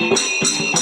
सांगली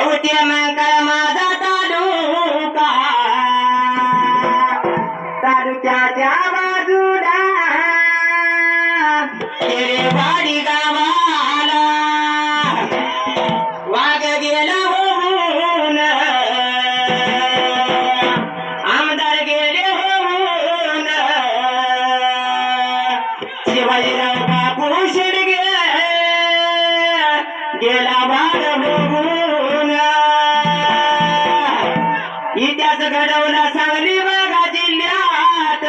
कवटे मंगळ तालुका तालुक्याच्या बाजूला खेडेवाडी गावाला वाघ गेला होऊन. आमदार गेले होऊन. शिवाजीराव बापू शिडगे गेला बाळ होऊन घडवला सांगली बघा जिल्ह्यात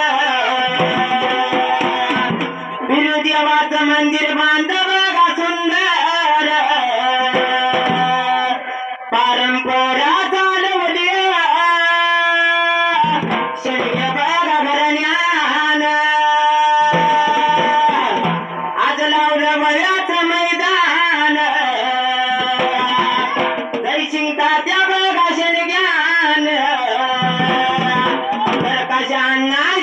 बिरुदेवाचं मंदिर बांध बघा सुंदर. पारंपरा चालवली. शिडगे बघा घरण्यान. आज लावलं वयाचं प्रकाशांना शेडगे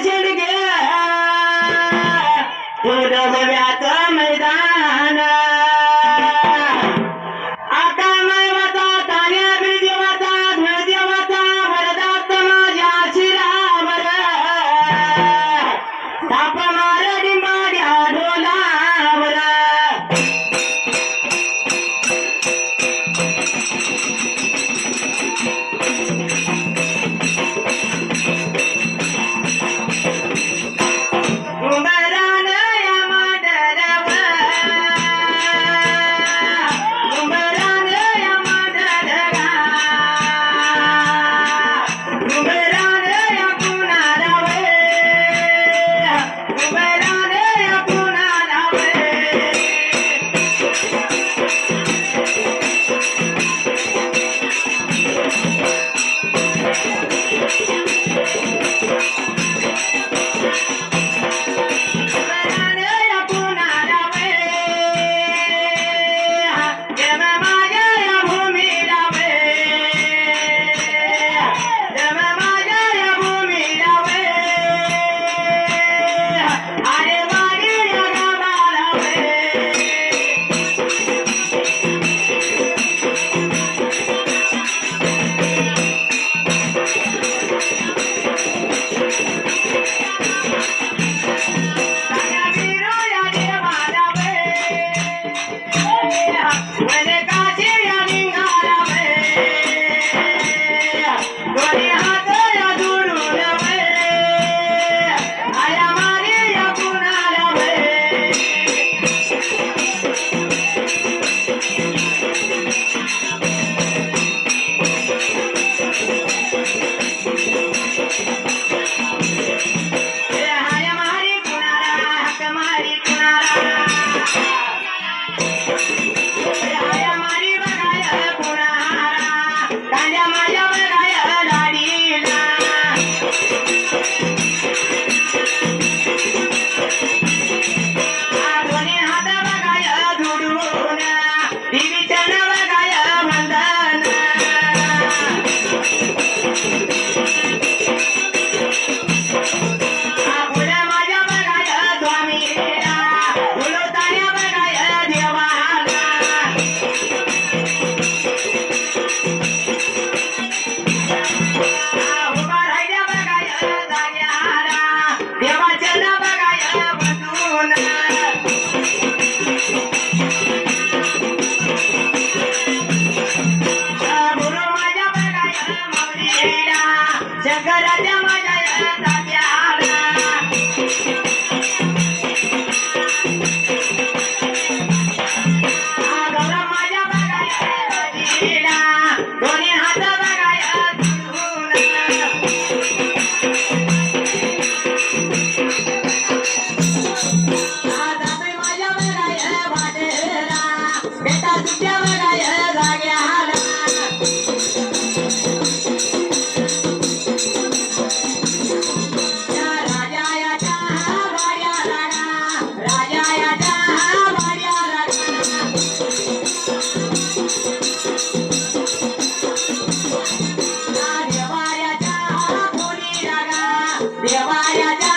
देवाया जा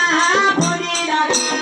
भोली राजा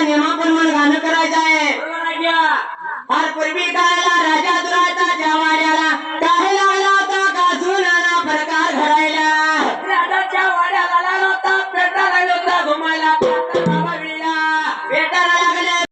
नियमाप्रमाणे गाणं करायचं आहे. फार पूर्वी काय